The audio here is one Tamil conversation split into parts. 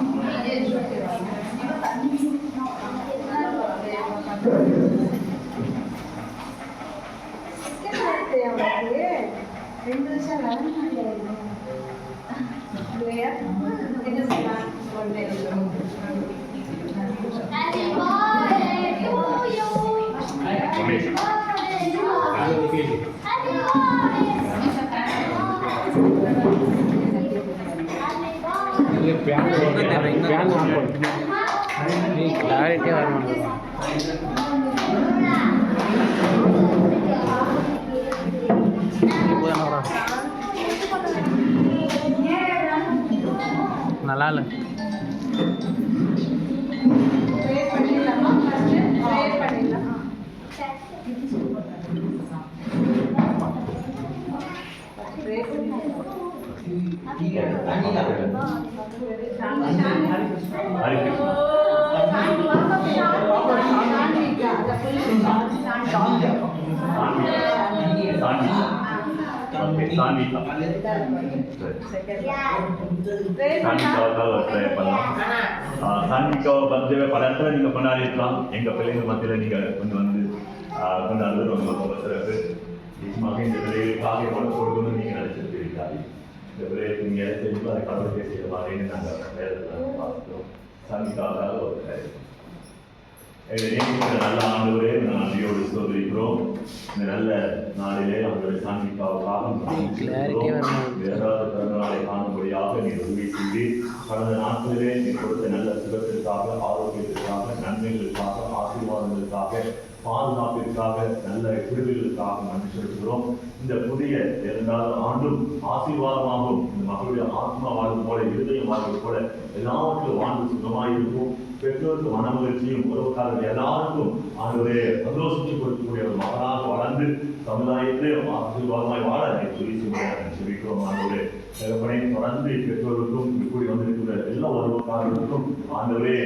Obrigada. ಕ್ಲಾರಿಟಿ ಆನ್ ಮಾಡೋದು நல்லா இல்லை ப்ரே பண்ணிடலாமா ஃபர்ஸ்ட் ப்ரே பண்ணிடலாம் ப்ரே பல இடத்துல நீங்க கொண்டாடி இருக்கலாம் எங்க பிள்ளைங்க மத்தியில நீங்க கொண்டு வந்து கொண்டாடுறது ரொம்ப ரொம்ப சிறப்பு நிச்சயமாக இந்த பிள்ளைகளுக்காக எவ்வளவு கொடுக்கணும்னு நீங்க நினைச்சிருக்கிறீர்கள் இந்த நீங்க எதை செஞ்சு அதை கடவுள் பேசிய மாதிரின்னு நாங்கள் வேதத்துல பார்க்கிறோம் சாண்டிக்காக ஒரு காரியம். எங்களை நல்ல ஆண்டவரே நான் நன்றியோடு சோதரிக்கிறோம் இந்த நல்ல நாளிலே அவங்களுடைய சாந்திக்காவுக்காக Clarity வேறாவது பிறந்த நாளை காணும்படியாக நீர் உதவி செய்து கடந்த நாட்களிலே நீ கொடுத்த நல்ல சுகத்திற்காக ஆரோக்கியத்திற்காக நன்மைகளுக்காக ஆசீர்வாதங்களுக்காக பாதுகாப்பிற்காக நல்ல விடுதலுக்காக நன்றி செலுத்துகிறோம். இந்த புதிய இரண்டாவது ஆண்டும் ஆசீர்வாதமாகவும் இந்த மக்களுடைய ஆத்மா வாழ்வு போல இருதயம் வாழ்வு போல எல்லாவற்றிலும் வாழ்வு சுகமாக இருக்கும். பெற்றோருக்கு மனமகிழ்ச்சியும் உறவுக்காரர்கள் எல்லாருக்கும் ஆண்டவரே சந்தோஷத்தை கொடுக்கக்கூடிய ஒரு மகனாக வளர்ந்து சமுதாயத்திலே ஆசீர்வாதமாய் வாழ சொல்லிக்கிறோம் ஆண்டவரே. தகப்பனே தொடர்ந்து பெற்றோருக்கும் கூடி வந்திருக்கிற எல்லா உறவுக்காரர்களுக்கும் ஆண்டவரே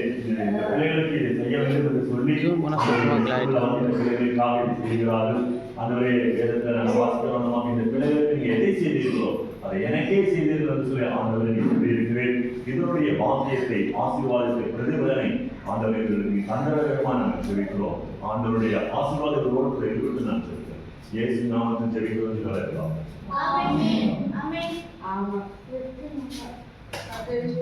பிள்ளைகளுக்கு இதை செய்ய வேண்டும் என்று சொல்லி பிள்ளைகளுக்காக செய்கிறார்கள். ஆண்டவரே வேதத்தில் நான் இந்த பிள்ளைகளுக்கு எதை செய்தீர்களோ அதை எனக்கே செய்தீர்கள் என்று சொல்லி ஆண்டவரை சொல்லியிருக்கிறேன். இதனுடைய வாக்கியத்தை ஆசீர்வாதத்தை பிரதிபலனை ஆண்டவரை நீ தந்தரகமாக நாங்கள் தெரிவிக்கிறோம் ஆண்டவருடைய ஆசீர்வாதங்களோடு கூட இருக்கட்டும் நான் சொல்கிறேன் இயேசு நாமத்தில் தெரிவிக்கிறோம் சொல்லலாம் ஆமா அதை யூஸ்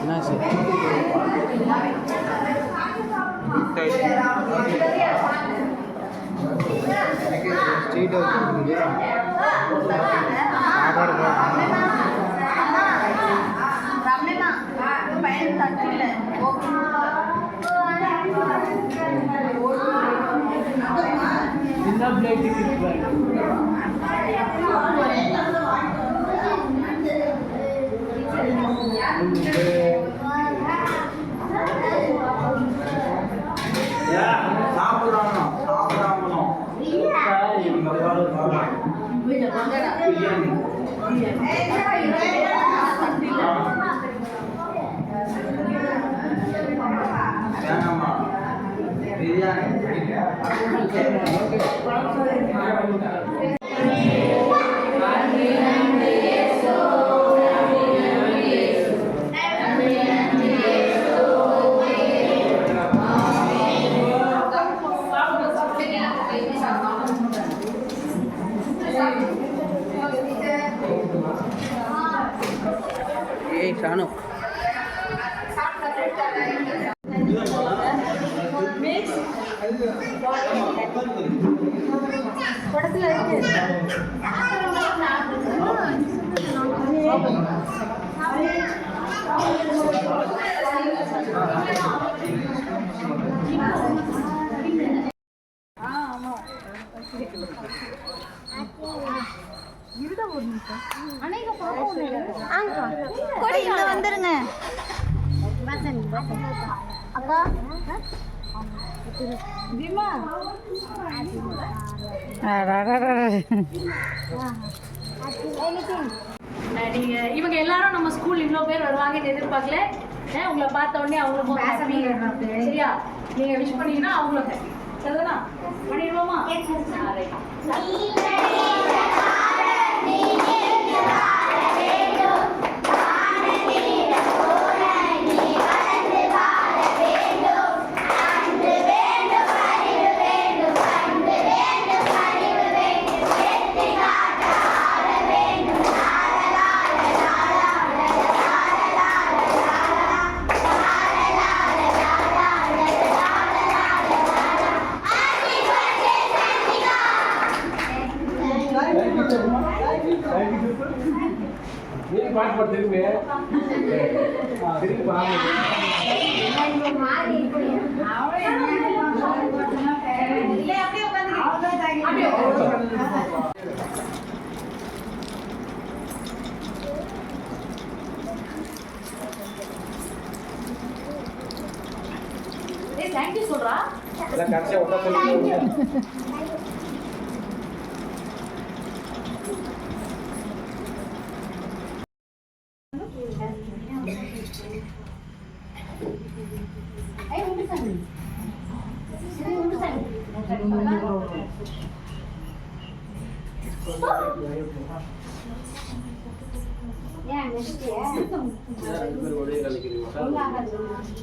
பண்ணலாமா என்னாச்சு ஸ்ட்ரீட் சாப்பாடு போடணும். சாப்பிடாமணும் சாப்பிடாமணும். பிரியாணி. படத்துல இருக்கு. கொடி இங்க வந்துருங்க. அக்கா. நீங்க இவங்க எல்லாரும் நம்ம ஸ்கூல் இவ்வளோ பேர் வருவாங்கன்னு எதிர்பார்க்கல உங்களை பார்த்த உடனே அவங்களுக்கும் happy. சரியா நீங்க விஷ் பண்ணீங்கன்னா அவங்களும் ஹாப்பி சரிதானா பண்ணிடுவோமா நீங்க பாட்டு பாட்டு திரும்பி திரும்பி பாருங்க ஏய் தேங்க்யூ சொல்றா. கடைசியா சொல்லி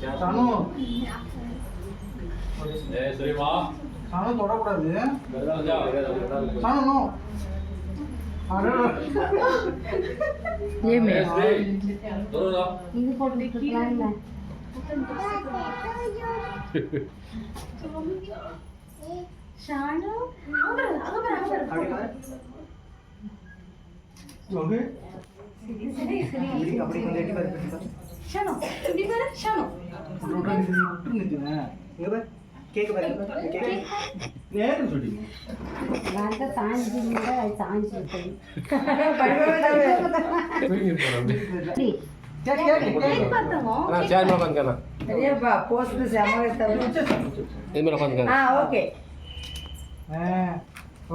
ஷானு ஏய் சரிமா ஷானு தொடக்கூடாது. ஷானு நோ. ஷானு அங்க அங்க அங்க பாரு. அப்படி கொஞ்சம் எட்டி பாரு ஷானு இப்படி பாரு ஷானு. விட்டு நிறுத்து, சேர் மேல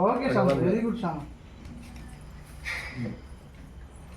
okay sir very good sir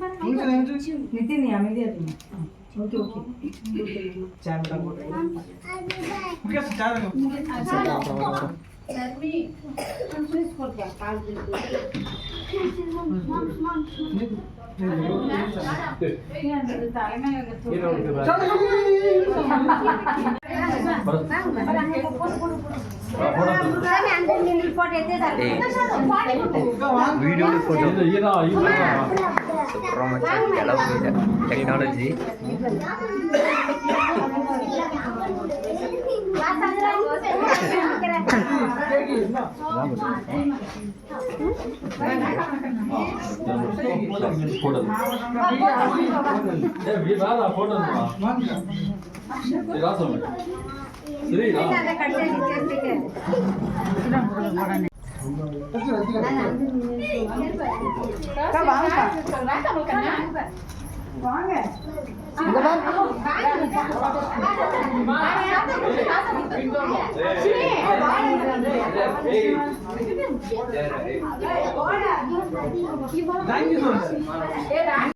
நிமிஷம், நிமிஷம். நிதின் நீ அமைதியா இருங்க ஓகே ஓகே வீடியோ சூப்பராக டெக்னாலஜி போடுது சொல்லு தேங்க்யூ